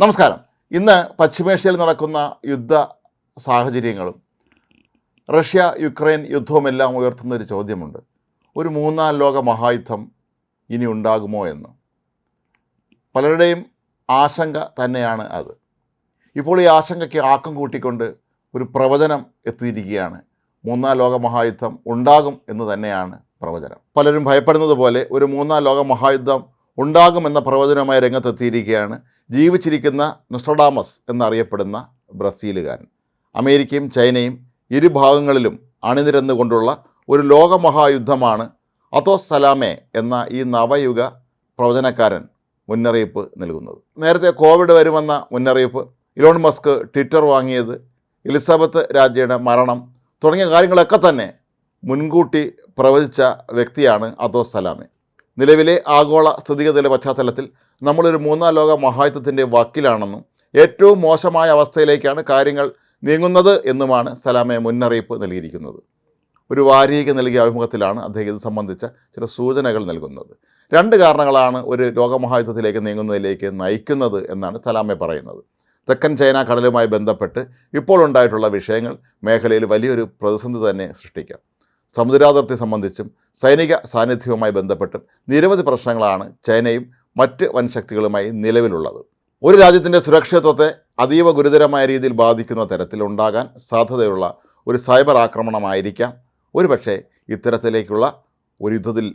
നമസ്കാരം. ഇന്ന് പശ്ചിമേഷ്യയിൽ നടക്കുന്ന യുദ്ധ സാഹചര്യങ്ങളും റഷ്യ യുക്രൈൻ യുദ്ധവുമെല്ലാം ഉയർത്തുന്ന ഒരു ചോദ്യമുണ്ട്. ഒരു മൂന്നാം ലോക മഹായുദ്ധം ഇനി ഉണ്ടാകുമോ എന്ന്. പലരുടെയും ആശങ്ക തന്നെയാണ് അത്. ഇപ്പോൾ ഈ ആശങ്കയ്ക്ക് ആക്കം കൂട്ടിക്കൊണ്ട് ഒരു പ്രവചനം എത്തിയിരിക്കുകയാണ്. മൂന്നാം ലോക മഹായുദ്ധം ഉണ്ടാകും എന്ന് തന്നെയാണ് പ്രവചനം. പലരും ഭയപ്പെടുന്നത് പോലെ ഒരു മൂന്നാം ലോക മഹായുദ്ധം ഉണ്ടാകുമെന്ന പ്രവചനവുമായി രംഗത്തെത്തിയിരിക്കുകയാണ് ജീവിച്ചിരിക്കുന്ന നൊസ്ട്രഡാമസ് എന്നറിയപ്പെടുന്ന ബ്രസീലുകാരൻ. അമേരിക്കയും ചൈനയും ഇരുഭാഗങ്ങളിലും അണിനിരന്നുകൊണ്ടുള്ള ഒരു ലോകമഹായുദ്ധമാണ് അതോസ് സലാമേ എന്ന ഈ നവയുഗ പ്രവചനക്കാരൻ മുന്നറിയിപ്പ് നൽകുന്നത്. നേരത്തെ കോവിഡ് വരുമെന്ന മുന്നറിയിപ്പ് ഇലോൺ മസ്ക് ട്വിറ്റർ വാങ്ങിയത് എലിസബത്ത് രാജയുടെ മരണം തുടങ്ങിയ കാര്യങ്ങളൊക്കെ തന്നെ മുൻകൂട്ടി പ്രവചിച്ച വ്യക്തിയാണ് അതോസ് സലാമെ നിലവിലെ ആഗോള സ്ഥിതിഗതിയുടെ പശ്ചാത്തലത്തിൽ നമ്മളൊരു മൂന്നാം ലോക മഹായുദ്ധത്തിന്റെ വക്കിലാണെന്നും ഏറ്റവും മോശമായ അവസ്ഥയിലേക്കാണ് കാര്യങ്ങൾ നീങ്ങുന്നത് എന്നുമാണ് സലാമയെ മുന്നറിയിപ്പ് നൽകിയിരിക്കുന്നത്. ഒരു വാരിക നൽകിയ അഭിമുഖത്തിലാണ് അദ്ദേഹം ഇത് സംബന്ധിച്ച ചില സൂചനകൾ നൽകുന്നത്. രണ്ട് കാരണങ്ങളാണ് ഒരു ലോകമഹായുദ്ധത്തിലേക്ക് നീങ്ങുന്നതിലേക്ക് നയിക്കുന്നത് എന്നാണ് സലാമെ പറയുന്നത്. തെക്കൻ ചൈന കടലുമായി ബന്ധപ്പെട്ട് ഇപ്പോൾ ഉണ്ടായിട്ടുള്ള വിഷയങ്ങൾ മേഖലയിൽ വലിയൊരു പ്രതിസന്ധി തന്നെ സൃഷ്ടിക്കാം. സമുദ്രാതിർത്തി സംബന്ധിച്ചും സൈനിക സാന്നിധ്യവുമായി ബന്ധപ്പെട്ടും നിരവധി പ്രശ്നങ്ങളാണ് ചൈനയും മറ്റ് വൻശക്തികളുമായി നിലവിലുള്ളത്. ഒരു രാജ്യത്തിന്റെ സുരക്ഷിതത്വത്തെ അതീവ ഗുരുതരമായ രീതിയിൽ ബാധിക്കുന്ന തരത്തിൽ ഉണ്ടാകാൻ സാധ്യതയുള്ള ഒരു സൈബർ ആക്രമണമായിരിക്കാം. ഒരുപക്ഷെ ഇത്തരത്തിലേക്കുള്ള ഒരു യുദ്ധത്തിൽ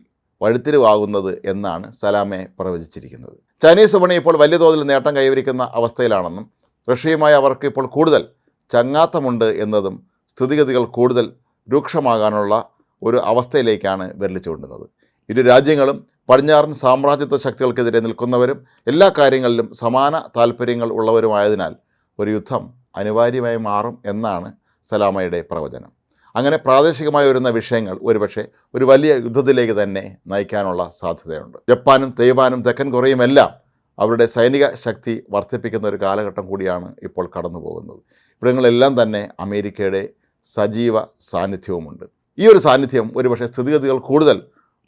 വഴിത്തിരിവാകുന്നത് എന്നാണ് സലാമെ പ്രവചിച്ചിരിക്കുന്നത്. ചൈനീസ് വിപണി ഇപ്പോൾ വലിയ തോതിൽ നേട്ടം കൈവരിക്കുന്ന അവസ്ഥയിലാണെന്നും റഷ്യയുമായി അവർക്ക് ഇപ്പോൾ കൂടുതൽ ചങ്ങാത്തമുണ്ട് എന്നതും സ്ഥിതിഗതികൾ കൂടുതൽ രൂക്ഷമാകാനുള്ള ഒരു അവസ്ഥയിലേക്കാണ് വിരൽ ചൂണ്ടുന്നത്. ഇരു രാജ്യങ്ങളും പടിഞ്ഞാറൻ സാമ്രാജ്യത്വ ശക്തികൾക്കെതിരെ നിൽക്കുന്നവരും എല്ലാ കാര്യങ്ങളിലും സമാന താല്പര്യങ്ങൾ ഉള്ളവരുമായതിനാൽ ഒരു യുദ്ധം അനിവാര്യമായി മാറും എന്നാണ് സലാമയുടെ പ്രവചനം. അങ്ങനെ പ്രാദേശികമായി വരുന്ന വിഷയങ്ങൾ ഒരുപക്ഷെ ഒരു വലിയ യുദ്ധത്തിലേക്ക് തന്നെ നയിക്കാനുള്ള സാധ്യതയുണ്ട്. ജപ്പാനും തൈവാനും തെക്കൻ കൊറിയുമെല്ലാം അവരുടെ സൈനിക ശക്തി വർദ്ധിപ്പിക്കുന്ന ഒരു കാലഘട്ടം കൂടിയാണ് ഇപ്പോൾ കടന്നു പോകുന്നത് ഇവിടങ്ങളെല്ലാം തന്നെ അമേരിക്കയുടെ സജീവ സാന്നിധ്യവുമുണ്ട്. ഈ ഒരു സാന്നിധ്യം ഒരുപക്ഷെ സ്ഥിതിഗതികൾ കൂടുതൽ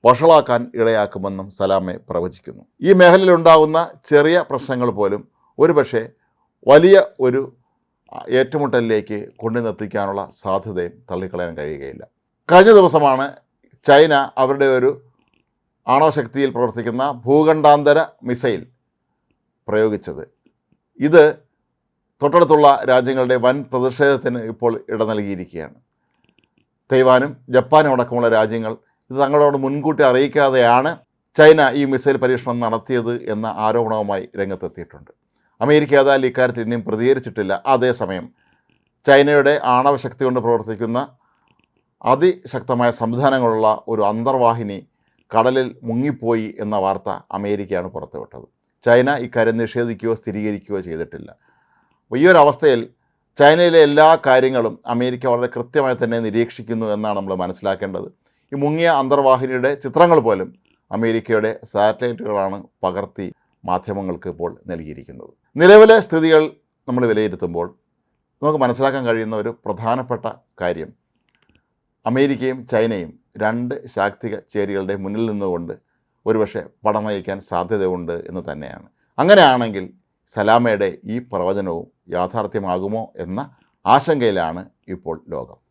വഷളാക്കാൻ ഇടയാക്കുമെന്നും സലാമെ പ്രവചിക്കുന്നു. ഈ മേഖലയിലുണ്ടാകുന്ന ചെറിയ പ്രശ്നങ്ങൾ പോലും ഒരുപക്ഷെ വലിയ ഒരു ഏറ്റുമുട്ടലിലേക്ക് കൊണ്ടുനിർത്തിക്കാനുള്ള സാധ്യതയും തള്ളിക്കളയാൻ കഴിയുകയില്ല. കഴിഞ്ഞ ദിവസമാണ് ചൈന അവരുടെ ഒരു ആണവശക്തിയിൽ പ്രവർത്തിക്കുന്ന ഭൂഖണ്ഡാന്തര മിസൈൽ പ്രയോഗിച്ചത്. ഇത് തൊട്ടടുത്തുള്ള രാജ്യങ്ങളുടെ വൻ പ്രതിഷേധത്തിന് ഇപ്പോൾ ഇട നൽകിയിരിക്കുകയാണ്. തൈവാനും ജപ്പാനും അടക്കമുള്ള രാജ്യങ്ങൾ ഇത് തങ്ങളോട് മുൻകൂട്ടി അറിയിക്കാതെയാണ് ചൈന ഈ മിസൈൽ പരീക്ഷണം നടത്തിയത് എന്ന ആരോപണവുമായി രംഗത്തെത്തിയിട്ടുണ്ട്. അമേരിക്ക ഏതായാലും ഇക്കാര്യത്തിൽ ഇനിയും പ്രതികരിച്ചിട്ടില്ല. അതേസമയം ചൈനയുടെ ആണവശക്തി കൊണ്ട് പ്രവർത്തിക്കുന്ന അതിശക്തമായ സംവിധാനങ്ങളുള്ള ഒരു അന്തർവാഹിനി കടലിൽ മുങ്ങിപ്പോയി എന്ന വാർത്ത അമേരിക്കയാണ് പുറത്തുവിട്ടത്. ചൈന ഇക്കാര്യം നിഷേധിക്കുകയോ സ്ഥിരീകരിക്കുകയോ ചെയ്തിട്ടില്ല. അപ്പോൾ ഈ ഒരു അവസ്ഥയിൽ ചൈനയിലെ എല്ലാ കാര്യങ്ങളും അമേരിക്ക വളരെ കൃത്യമായി തന്നെ നിരീക്ഷിക്കുന്നു എന്നാണ് നമ്മൾ മനസ്സിലാക്കേണ്ടത്. ഈ മുങ്ങിയ അന്തർവാഹിനിയുടെ ചിത്രങ്ങൾ പോലും അമേരിക്കയുടെ സാറ്റലൈറ്റുകളാണ് പകർത്തി മാധ്യമങ്ങൾക്ക് ഇപ്പോൾ നൽകിയിരിക്കുന്നത്. നിലവിലെ സ്ഥിതികൾ നമ്മൾ വിലയിരുത്തുമ്പോൾ നമുക്ക് മനസ്സിലാക്കാൻ കഴിയുന്ന ഒരു പ്രധാനപ്പെട്ട കാര്യം. അമേരിക്കയും ചൈനയും രണ്ട് ശാക്തിക ചേരികളുടെ മുന്നിൽ നിന്നുകൊണ്ട് ഒരുപക്ഷെ പടം നയിക്കാൻ സാധ്യതയുണ്ട് എന്ന് തന്നെയാണ്. അങ്ങനെയാണെങ്കിൽ സലാമയുടെ ഈ പ്രവചനവും യാഥാർത്ഥ്യമാകുമോ എന്ന ആശങ്കയിലാണ് ഇപ്പോൾ ലോകം.